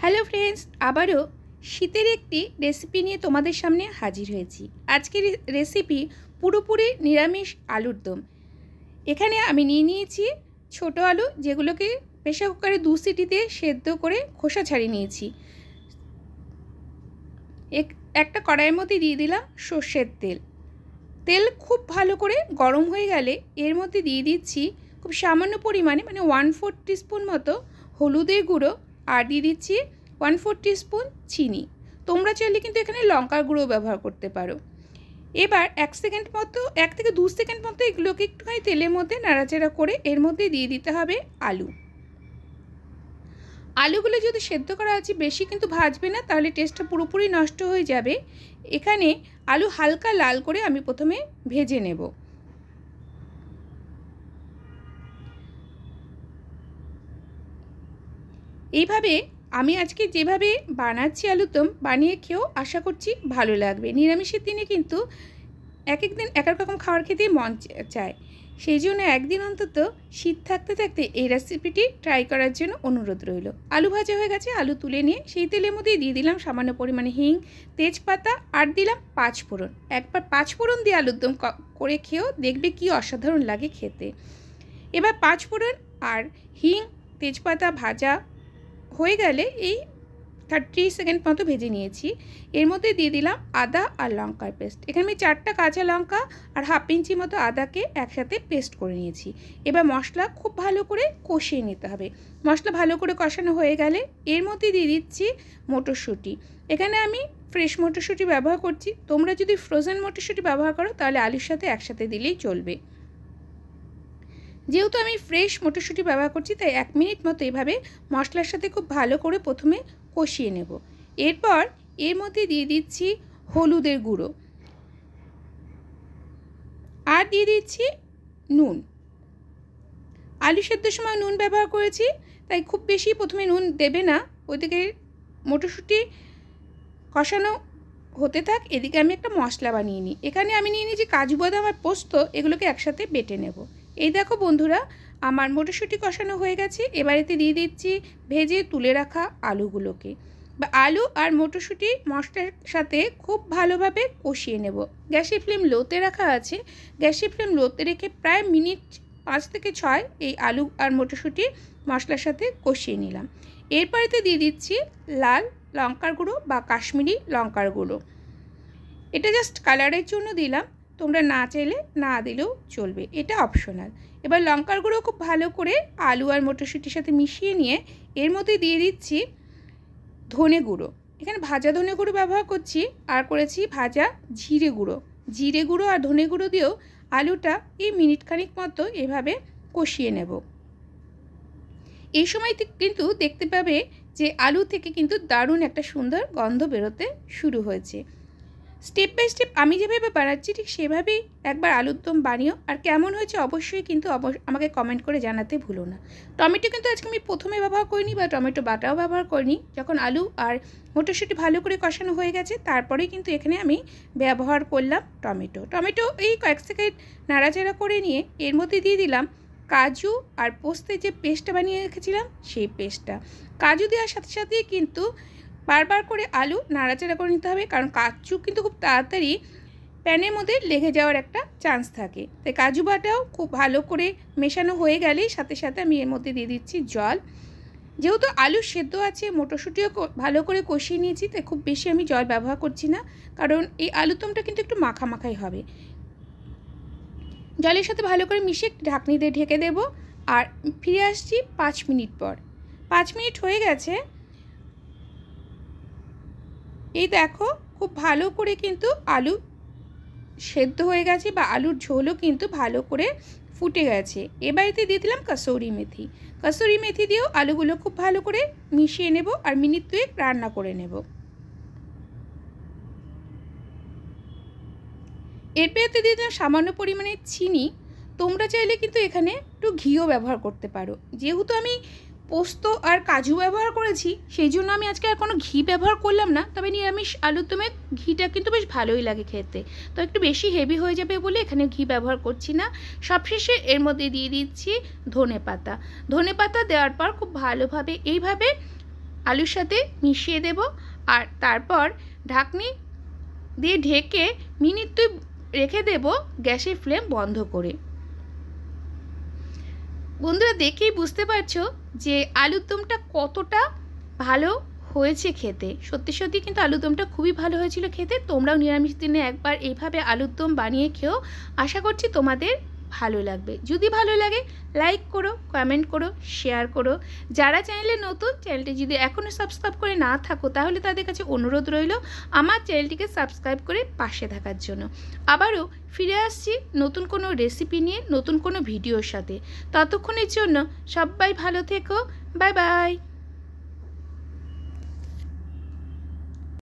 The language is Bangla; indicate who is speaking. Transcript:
Speaker 1: হ্যালো ফ্রেন্ডস, আবারও শীতের একটি রেসিপি নিয়ে তোমাদের সামনে হাজির হয়েছি। আজকের রেসিপি পুরোপুরি নিরামিষ আলুর দম। এখানে আমি নিয়ে নিয়েছি ছোট আলু, যেগুলোকে প্রেশার কুকারে দু সিটিতে সেদ্ধ করে খোসা ছাড়িয়ে নিয়েছি। এক- একটা কড়াইয়ের মধ্যে দিয়ে দিলাম সর্ষের তেল। তেল খুব ভালো করে গরম হয়ে গেলে এর মধ্যে দিয়ে দিচ্ছি খুব সামান্য পরিমাণে মানে ওয়ান ফোর টিস্পুন মতো হলুদের গুঁড়ো আর দিয়ে দিচ্ছি ওয়ান ফোর টিস্পুন চিনি। তোমরা চাইলে কিন্তু এখানে লঙ্কার গুঁড়ো ব্যবহার করতে পারো। এবার এক সেকেন্ড মতো, এক থেকে দু সেকেন্ড মতো এগুলোকে একটুখানি তেলের মধ্যে নাড়াচাড়া করে এর মধ্যে দিয়ে দিতে হবে আলু। আলুগুলো যদি সেদ্ধ করা আছে, বেশি কিন্তু ভাজবে না, তাহলে টেস্টটা পুরোপুরি নষ্ট হয়ে যাবে। এখানে আলু হালকা লাল করে আমি প্রথমে ভেজে নেব। এইভাবে আমি আজকে যেভাবে বানাচ্ছি আলুর দম বানিয়ে খেয়েও আশা করছি ভালো লাগবে। নিরামিষের দিনে কিন্তু এক এক দিন এক এক রকম খাবার খেতেই মন চায়। সেই জন্য একদিন অন্তত শীত থাকতে থাকতে এই রেসিপিটি ট্রাই করার জন্য অনুরোধ রইল। আলু ভাজা হয়ে গেছে, আলু তুলে নিয়ে সেই তেলের মধ্যেই দিয়ে দিলাম সামান্য পরিমাণে হিং, তেজপাতা আর দিলাম পাঁচ ফোড়ন। একবার পাঁচ ফোড়ন দিয়ে আলুর দম করে খেয়েও দেখবে কি অসাধারণ লাগে খেতে। এবার পাঁচ ফোড়ন আর হিং, তেজপাতা ভাজা হয়ে গেলে এই থার্টি সেকেন্ড মতো ভেজে নিয়েছি। এর মধ্যে দিয়ে দিলাম আদা আর লঙ্কার পেস্ট এখানে আমি চারটা কাঁচা লঙ্কা আর হাফ ইঞ্চি মতো আদাকে একসাথে পেস্ট করে নিয়েছি। এবার মশলা খুব ভালো করে কষিয়ে নিতে হবে। মশলা ভালো করে কষানো হয়ে গেলে এর মধ্যে দিয়ে দিচ্ছি মটরশুঁটি। এখানে আমি ফ্রেশ মটরশুঁটি ব্যবহার করছি। তোমরা যদি ফ্রোজেন মটরশুঁটি ব্যবহার করো তাহলে আলুর সাথে একসাথে দিলেই চলবে। যেহেতু আমি ফ্রেশ মটরশুঁটি ব্যবহার করছি, তাই এক মিনিট মতো এভাবে মশলার সাথে খুব ভালো করে প্রথমে কষিয়ে নেব। এরপর এর মধ্যে দিয়ে দিচ্ছি হলুদের গুঁড়ো আর দিয়ে দিচ্ছি নুন। আলু সেদ্ধর সময় নুন ব্যবহার করেছি, তাই খুব বেশি প্রথমে নুন দেবে না। ওইদিকে মটরশুঁটি কষানো হতে থাক, এদিকে আমি একটা মশলা বানিয়ে নিই। এখানে আমি নিয়ে নিয়েছি কাজু বাদাম আর পোস্ত, এগুলোকে একসাথে বেটে নেব। এই দেখো বন্ধুরা, আমার মটরশুঁটি কষানো হয়ে গেছে। এবার এতে দিয়ে দিচ্ছি ভেজে তুলে রাখা আলুগুলোকে। বা আলু আর মটরশুঁটি মশলার সাথে খুব ভালোভাবে কষিয়ে নেব। গ্যাসের ফ্লেম লোতে রাখা আছে। গ্যাসের ফ্লেম লোতে রেখে প্রায় মিনিট পাঁচ থেকে ছয় এই আলু আর মটরশুঁটি মশলার সাথে কষিয়ে নিলাম। এরপর এতে দিয়ে দিচ্ছি লাল লঙ্কার গুঁড়ো বা কাশ্মীরি লঙ্কার গুঁড়ো। এটা জাস্ট কালারের জন্য দিলাম। তোমরা না চাইলে না দিলেও চলবে। এটা অপশনাল এবার লঙ্কার গুঁড়ো খুব ভালো করে আলু আর মটরশুঁটির সাথে মিশিয়ে নিয়ে এর মধ্যে দিয়ে দিচ্ছি ধনে গুঁড়ো। এখানে ভাজা ধনে গুঁড়ো ব্যবহার করছি আর করেছি ভাজা জিরে গুঁড়ো। জিরে গুঁড়ো আর ধনে গুঁড়ো দিয়েও আলুটা এই মিনিট খানিক মতো এভাবে কষিয়ে নেব। এই সময় কিন্তু দেখতে পাবে যে আলু থেকে কিন্তু দারুণ একটা সুন্দর গন্ধ বেরোতে শুরু হয়েছে। স্টেপ বাই স্টেপ আমি যেভাবে বানাচ্ছি ঠিক সেভাবেই একবার আলুর দম বানিও। আর কেমন হয়েছে অবশ্যই কিন্তু আমাকে কমেন্ট করে জানাতে ভুলো না। টমেটো কিন্তু আজকে আমি প্রথমে ব্যবহার করিনি বা টমেটো বাটাও ব্যবহার করিনি। যখন আলু আর মটরশুঁটি ভালো করে কষানো হয়ে গেছে তারপরেই কিন্তু এখানে আমি ব্যবহার করলাম টমেটো টমেটো এই কয়েক সেকেন্ড নাড়াচাড়া করে নিয়ে এর মধ্যে দিয়ে দিলাম কাজু আর পোস্তের যে পেস্টটা বানিয়ে রেখেছিলাম, সেই পেস্টটা কাজু দেওয়ার সাথে সাথেই কিন্তু বারবার করে আলু নাড়াচাড়া করে নিতে হবে, কারণ কাজু কিন্তু খুব তাড়াতাড়ি প্যানের মধ্যে লেগে যাওয়ার একটা চান্স থাকে। তাই কাজু বাটাও খুব ভালো করে মেশানো হয়ে গেলেই সাথে সাথে আমি এর মধ্যে দিয়ে দিচ্ছি জল। যেহেতু আলু সেদ্ধ আছে, মটরশুঁটিও ভালো করে কষিয়ে নিয়েছি, তাই খুব বেশি আমি জল ব্যবহার করছি না, কারণ এই আলুদমটা কিন্তু একটু মাখা মাখাই হবে। জলের সাথে ভালো করে একটু ঢাকনি দিয়ে ঢেকে দেবো, আর ফিরে আসছি পাঁচ মিনিট পর। পাঁচ মিনিট হয়ে গেছে এই দেখো, খুব ভালো করে কিন্তু আলু সেদ্ধ হয়ে গেছে বা আলুর ঝোলও কিন্তু ভালো করে ফুটে গেছে। এবার এতে দিয়ে দিলাম কাসৌরি মেথি। কাসৌরি মেথি দিয়েও আলুগুলো খুব ভালো করে মিশিয়ে নেব আর মিনিট দুয়েক রান্না করে নেব। এরপর এতে দিয়ে দিলাম সামান্য পরিমাণে চিনি। তোমরা চাইলে কিন্তু এখানে একটু ঘিও ব্যবহার করতে পারো। যেহেতু আমি পোস্ত আর কাজু ব্যবহার করেছি, সেই জন্য আমি আজকে আর কোনো ঘি ব্যবহার করলাম না। তবে নিরামিষ আলুর দমে ঘিটা কিন্তু বেশ ভালোই লাগে খেতে। তো একটু বেশি হেভি হয়ে যাবে বলে এখানে ঘি ব্যবহার করছি না। সবশেষে এর মধ্যে দিয়ে দিচ্ছি ধনে পাতা। ধনে পাতা দেওয়ার পর খুব ভালোভাবে এইভাবে আলুর সাথে মিশিয়ে দেব আর তারপর ঢাকনি দিয়ে ঢেকে মিনিট দুই রেখে দেব গ্যাসের ফ্লেম বন্ধ করে। বন্ধুরা দেখেই বুঝতে পারছ যে আলুর দমটা কতটা ভালো হয়েছে খেতে। সত্যি সত্যি কিন্তু আলুর দমটা খুবই ভালো হয়েছিল খেতে। তোমরাও নিরামিষ দিনে একবার এইভাবে আলুর দম বানিয়ে খেও। আশা করছি তোমাদের ভালো লাগবে। যদি ভালো লাগে লাইক করো কমেন্ট করো শেয়ার করো। যারা চ্যানেলে নতুন চ্যানেলটি যদি এখনও সাবস্ক্রাইব করে না থাকো, তাহলে তাদের কাছে অনুরোধ রইল আমার চ্যানেলটিকে সাবস্ক্রাইব করে পাশে থাকার জন্য। আবারও ফিরে আসছি নতুন কোনো রেসিপি নিয়ে, নতুন কোনো ভিডিওর সাথে। ততক্ষণের জন্য সবাই ভালো থেকো। Bye bye